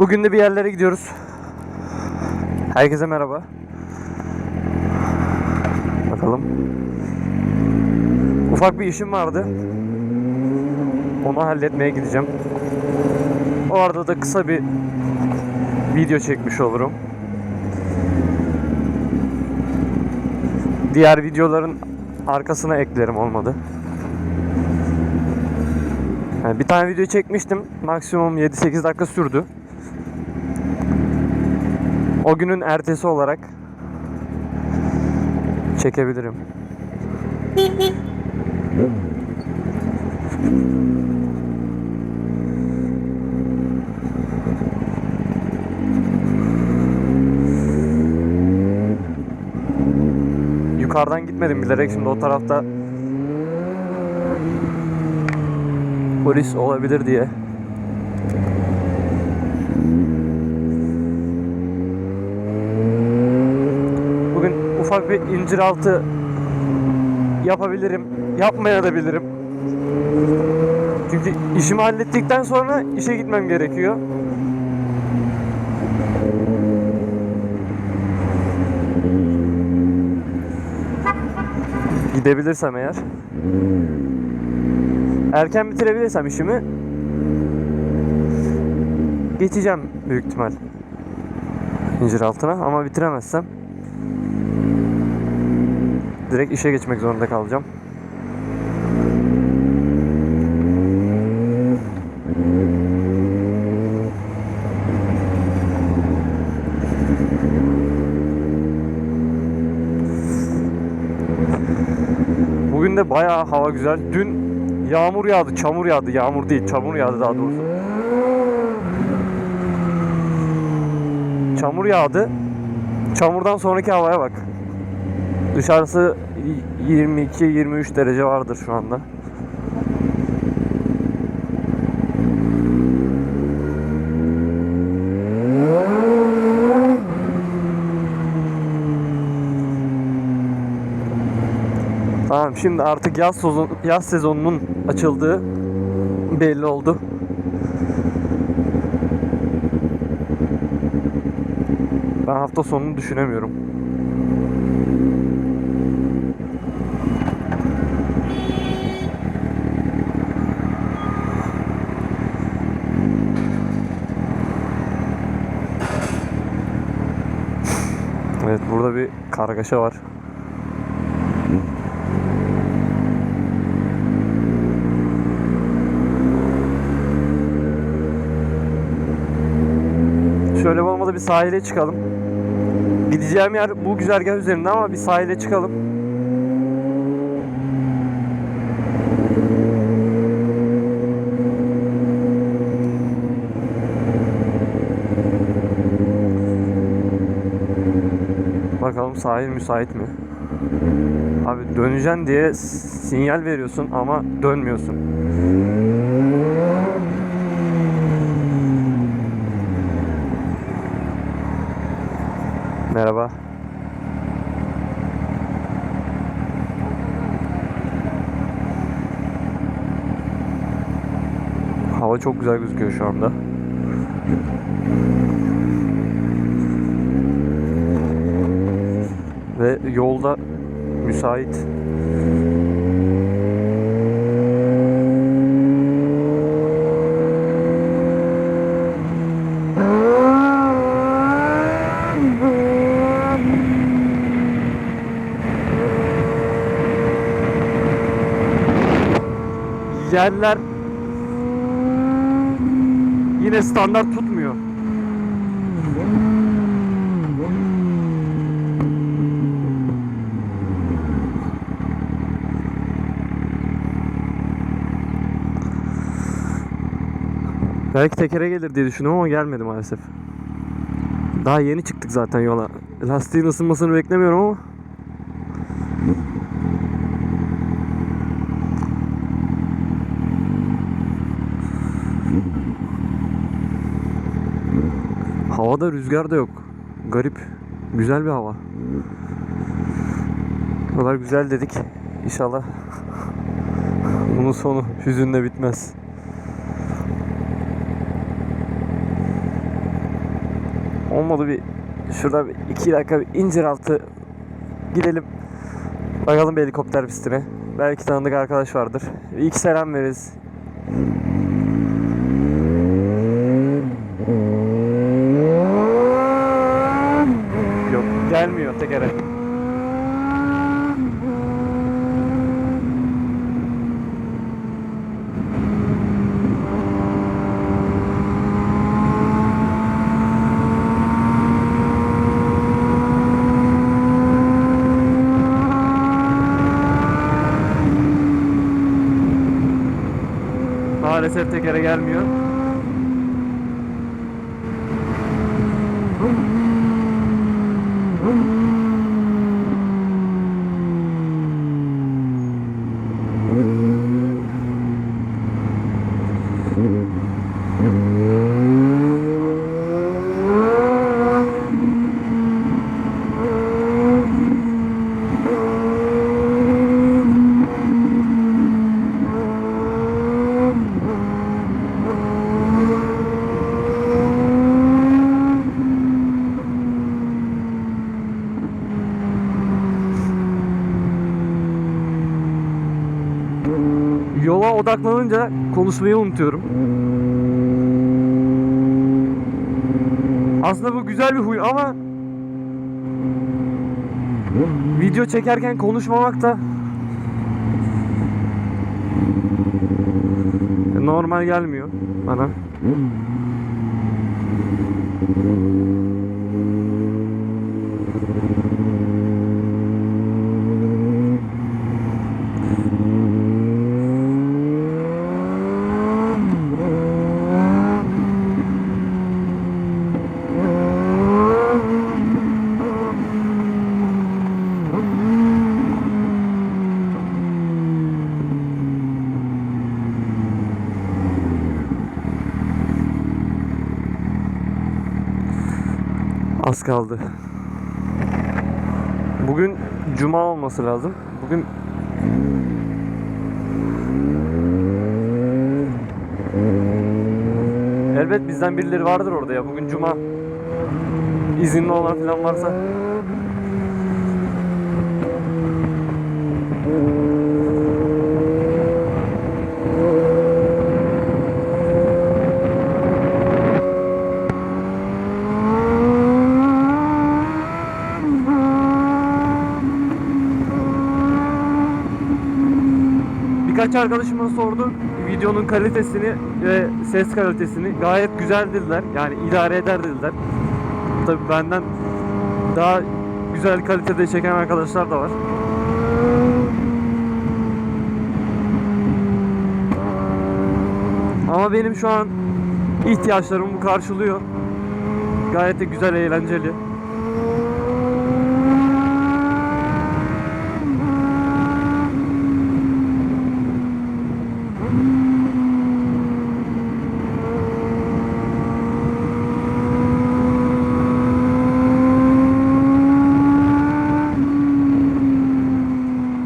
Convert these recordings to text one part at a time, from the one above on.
Bugün de bir yerlere gidiyoruz. Herkese merhaba. Bakalım. Ufak bir işim vardı. Onu halletmeye gideceğim. O arada da kısa bir video çekmiş olurum. Diğer videoların arkasına eklerim olmadı. Yani bir tane video çekmiştim. Maksimum 7-8 dakika sürdü. O günün ertesi olarak çekebilirim. Yukarıdan gitmedim bilerek şimdi o tarafta polis olabilir diye. Ufak bir inciraltı yapabilirim, yapmaya da bilirim. Çünkü işimi hallettikten sonra işe gitmem gerekiyor. Gidebilirsem eğer. Erken bitirebilirsem işimi geçeceğim büyük ihtimal incir altına ama bitiremezsem direkt işe geçmek zorunda kalacağım. Bugün de bayağı hava güzel. Dün yağmur yağdı, çamur yağdı. Yağmur değil, çamur yağdı daha doğrusu. Çamur yağdı. Çamurdan sonraki havaya bak. Dışarısı 22-23 derece vardır şu anda. Tamam şimdi artık yaz sezon yaz sezonunun açıldığı belli oldu. Ben hafta sonunu düşünemiyorum. Evet burada bir kargaşa var. Şöyle olmadı bir sahile çıkalım. Gideceğim yer bu güzergah üzerinde ama bir sahile çıkalım. Bakalım sahil müsait mi? Abi döneceksin diye sinyal veriyorsun ama dönmüyorsun. Merhaba. Hava çok güzel gözüküyor şu anda. Ve yolda müsait. Yerler yine standart tutmuyor. Belki tekere gelir diye düşündüm ama gelmedi maalesef. Daha yeni çıktık zaten yola. Lastiğin ısınmasını beklemiyorum ama. Havada rüzgar da yok. Garip. Güzel bir hava. O kadar güzel dedik. İnşallah bunun sonu hüzünle bitmez. Olmadı bir şurada bir iki dakika bir incir altı gidelim. Bakalım bir helikopter pistine. Belki tanıdık arkadaş vardır. Bir iki selam veririz. Yok gelmiyor tekere. Maalesef tekere gelmiyor. Yola odaklanınca konuşmayı unutuyorum. Aslında bu güzel bir huy ama video çekerken konuşmamak da normal gelmiyor bana. Az kaldı. Bugün cuma olması lazım. Bugün Elbet bizden birileri vardır orada ya. Bugün cuma. İzinli olan falan varsa. Birkaç arkadaşıma sordu videonun kalitesini ve ses kalitesini gayet güzel dediler. Yani idare eder dediler. Tabii benden daha güzel kalitede çeken arkadaşlar da var. Ama benim şu an ihtiyaçlarımı karşılıyor. Gayet de güzel, eğlenceli.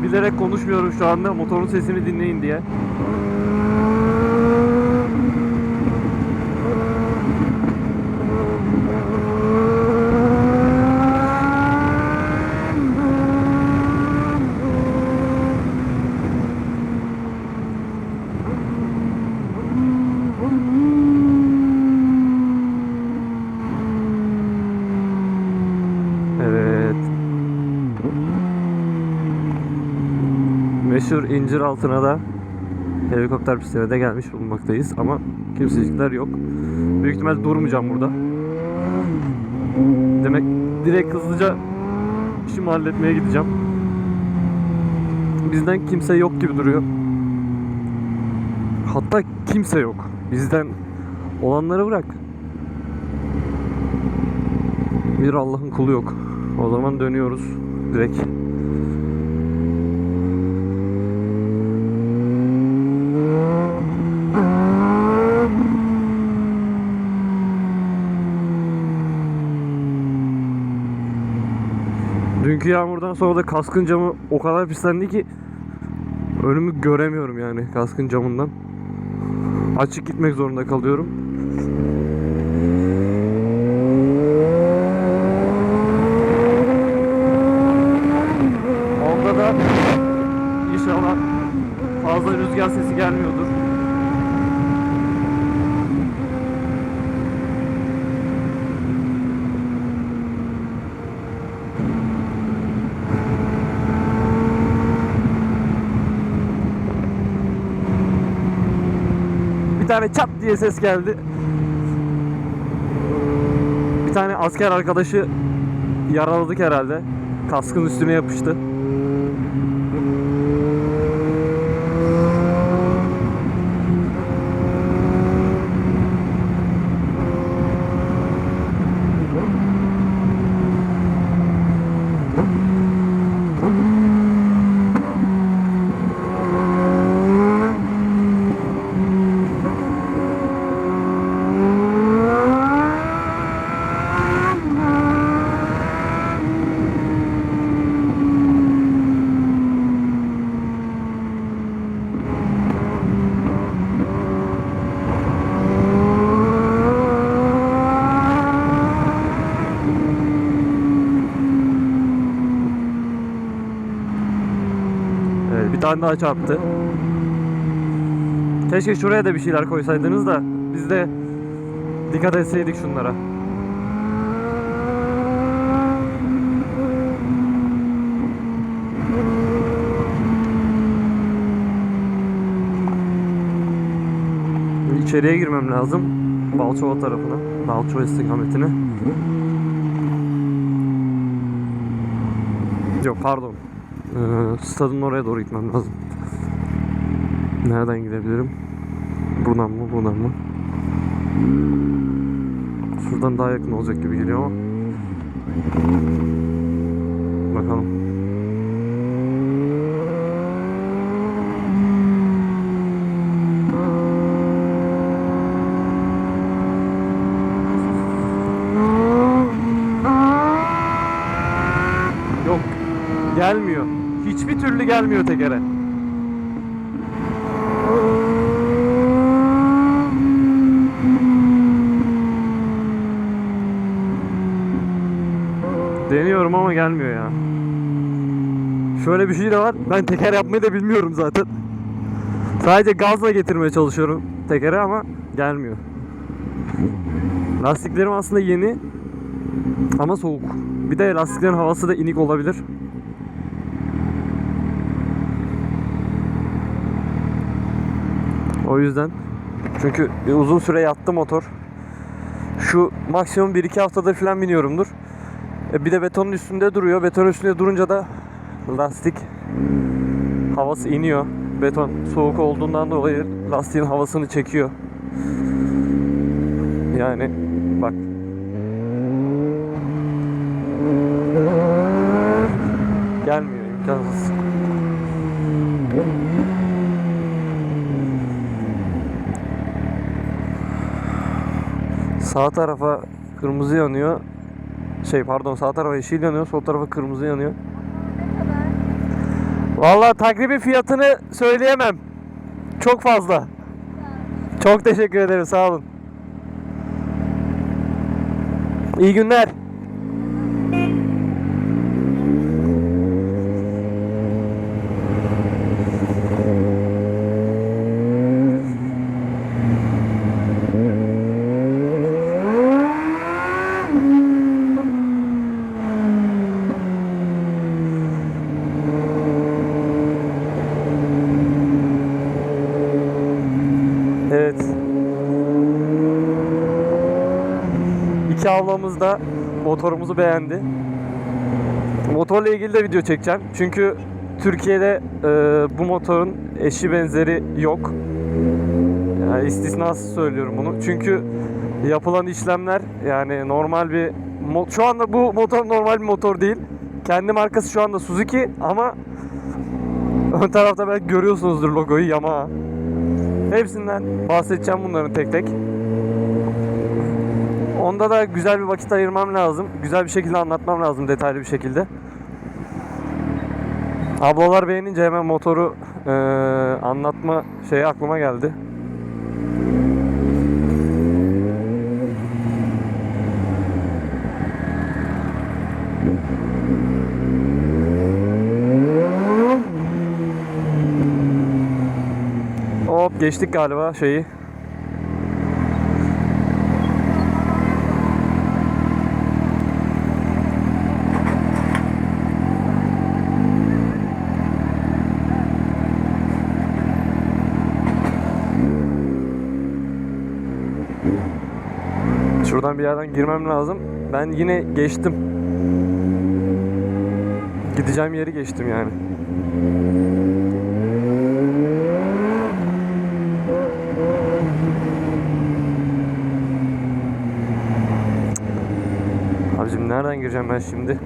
Bilerek konuşmuyorum şu anda motorun sesini dinleyin diye. Evet. Meşhur incir altına da helikopter pistine de gelmiş bulunmaktayız ama kimsecikler yok. Büyük ihtimal durmayacağım burada. Demek direkt hızlıca işimi halletmeye gideceğim. Bizden kimse yok gibi duruyor. Hatta kimse yok. Bizden olanları bırak. Bir Allah'ın kulu yok. O zaman dönüyoruz direkt. Yağmurdan sonra da kaskın camı o kadar pislendi ki önümü göremiyorum yani kaskın camından. Açık gitmek zorunda kalıyorum. rüzgar sesi gelmiyordur. Bir tane çat diye ses geldi. Bir tane asker arkadaşı yaraladık herhalde. Kaskın üstüne yapıştı. Evet, bir daha çarptı. Keşke şuraya da bir şeyler koysaydınız da biz de dikkat etseydik şunlara. İçeriye girmem lazım. Balçova tarafına. Balçova istikametine. Yok pardon. Ee, stadın oraya doğru gitmem lazım. Nereden gidebilirim? Buradan mı? Buradan mı? Şuradan daha yakın olacak gibi geliyor ama. Bakalım. Yok. Gelmiyor. Hiçbir türlü gelmiyor tekere. Deniyorum ama gelmiyor ya. Şöyle bir şey de var. Ben teker yapmayı da bilmiyorum zaten. Sadece gazla getirmeye çalışıyorum tekere ama gelmiyor. Lastiklerim aslında yeni ama soğuk. Bir de lastiklerin havası da inik olabilir. O yüzden. Çünkü bir uzun süre yattı motor. Şu maksimum 1-2 haftada falan biniyorumdur. E bir de betonun üstünde duruyor. Betonun üstünde durunca da lastik havası iniyor. Beton soğuk olduğundan dolayı lastiğin havasını çekiyor. Yani bak gelmiyor imkansız. Sağ tarafa kırmızı yanıyor. Şey pardon sağ tarafa yeşil yanıyor, sol tarafa kırmızı yanıyor. Vallahi takribi fiyatını söyleyemem. Çok fazla. Çok teşekkür ederim sağ olun. İyi günler. Evet. İki ablamız da motorumuzu beğendi. Motorla ilgili de video çekeceğim. Çünkü Türkiye'de e, bu motorun eşi benzeri yok. Yani istisnasız söylüyorum bunu. Çünkü yapılan işlemler yani normal bir şu anda bu motor normal bir motor değil. Kendi markası şu anda Suzuki ama ön tarafta belki görüyorsunuzdur logoyu Yamaha. Hepsinden bahsedeceğim bunların tek tek. Onda da güzel bir vakit ayırmam lazım. Güzel bir şekilde anlatmam lazım detaylı bir şekilde. Ablalar beğenince hemen motoru eee, anlatma şeyi aklıma geldi. geçtik galiba şeyi. Şuradan bir yerden girmem lazım. Ben yine geçtim. Gideceğim yeri geçtim yani. Abicim nereden gireceğim ben şimdi?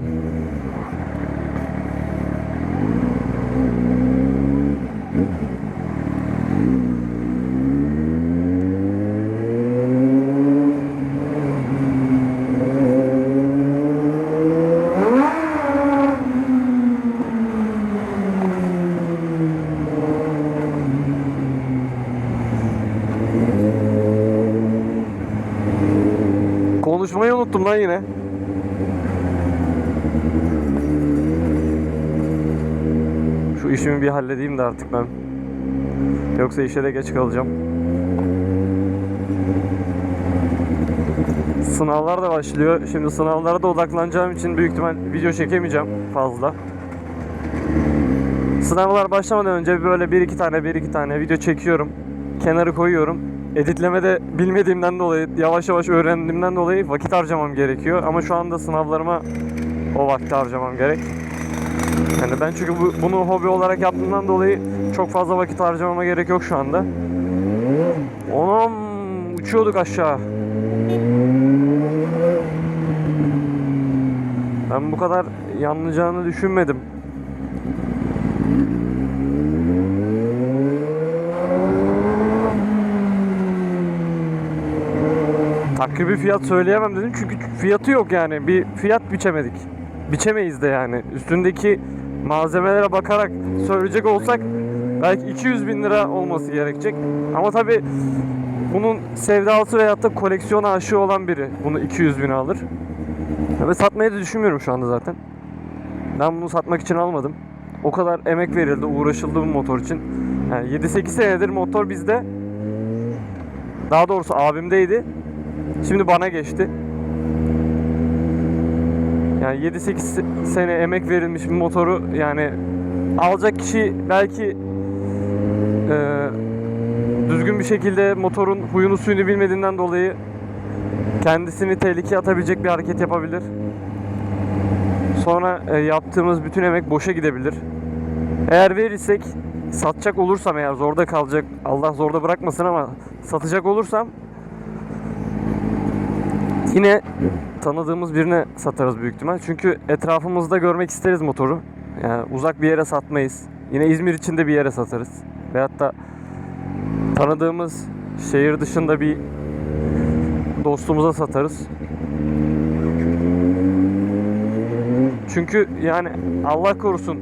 Konuşmayı unuttum lan yine. Şu işimi bir halledeyim de artık ben. Yoksa işe de geç kalacağım. Sınavlar da başlıyor. Şimdi sınavlara da odaklanacağım için büyük ihtimal video çekemeyeceğim fazla. Sınavlar başlamadan önce böyle bir iki tane bir iki tane video çekiyorum. Kenarı koyuyorum. Editlemede bilmediğimden dolayı yavaş yavaş öğrendiğimden dolayı vakit harcamam gerekiyor. Ama şu anda sınavlarıma o vakti harcamam gerek. Yani ben çünkü bu, bunu hobi olarak yaptığımdan dolayı çok fazla vakit harcamama gerek yok şu anda. Onam uçuyorduk aşağı. Ben bu kadar yanlayacağını düşünmedim. Takribi fiyat söyleyemem dedim çünkü fiyatı yok yani. Bir fiyat biçemedik. Biçemeyiz de yani. Üstündeki malzemelere bakarak söyleyecek olsak belki 200 bin lira olması gerekecek. Ama tabi bunun sevdalısı veyahut da koleksiyona aşığı olan biri bunu 200 bin alır. Ve satmayı da düşünmüyorum şu anda zaten. Ben bunu satmak için almadım. O kadar emek verildi, uğraşıldı bu motor için. Yani 7-8 senedir motor bizde. Daha doğrusu abimdeydi. Şimdi bana geçti. Yani 7-8 sene emek verilmiş bir motoru yani alacak kişi belki e, düzgün bir şekilde motorun huyunu suyunu bilmediğinden dolayı kendisini tehlikeye atabilecek bir hareket yapabilir. Sonra e, yaptığımız bütün emek boşa gidebilir. Eğer verirsek satacak olursam eğer zorda kalacak Allah zorda bırakmasın ama satacak olursam yine tanıdığımız birine satarız büyük ihtimal. Çünkü etrafımızda görmek isteriz motoru. Yani uzak bir yere satmayız. Yine İzmir içinde bir yere satarız. Veyahut da tanıdığımız şehir dışında bir dostumuza satarız. Çünkü yani Allah korusun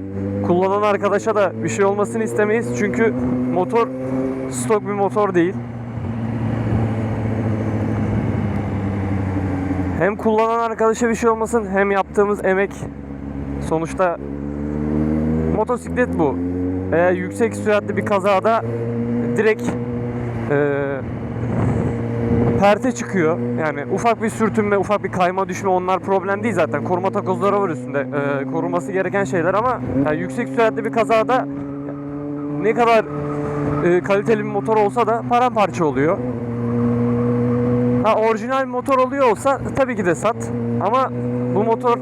kullanan arkadaşa da bir şey olmasını istemeyiz. Çünkü motor stok bir motor değil. Hem kullanan arkadaşa bir şey olmasın hem yaptığımız emek sonuçta motosiklet bu. Eğer yüksek süratli bir kazada direkt eee perte çıkıyor. Yani ufak bir sürtünme, ufak bir kayma düşme onlar problem değil zaten. Koruma takozları var üstünde. Ee, korunması gereken şeyler ama yani yüksek süratli bir kazada ne kadar e, kaliteli bir motor olsa da paramparça oluyor. Ha orijinal motor oluyor olsa tabii ki de sat. Ama bu motor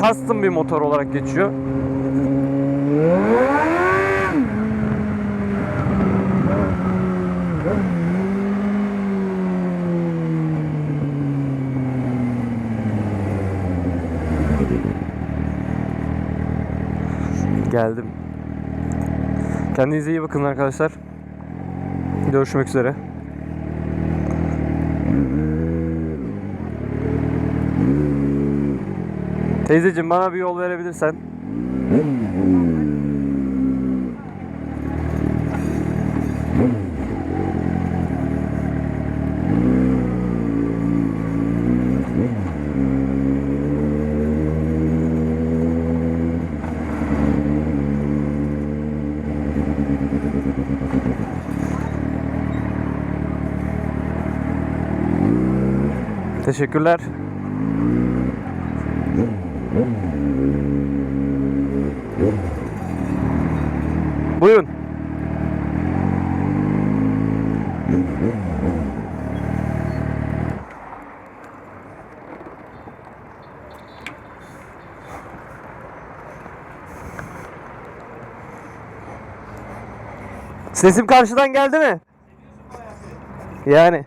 custom bir motor olarak geçiyor. Geldim. Kendinize iyi bakın arkadaşlar. Görüşmek üzere. Teyzeciğim bana bir yol verebilirsen. Teşekkürler. Sesim karşıdan geldi mi? Yani.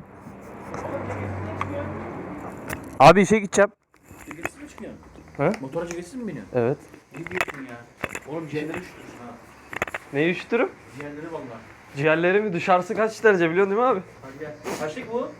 Abi işe gideceğim. Ceketsiz mi çıkıyorsun? He? Motora ceketsiz mi biniyorsun? Evet. Ne diyorsun ya? Oğlum ciğerleri üşütürsün ha. Neyi üşütürüm? Ciğerleri valla. Ciğerlerimi dışarısı kaç derece biliyorsun değil mi abi? Hadi gel. Kaçlık bu?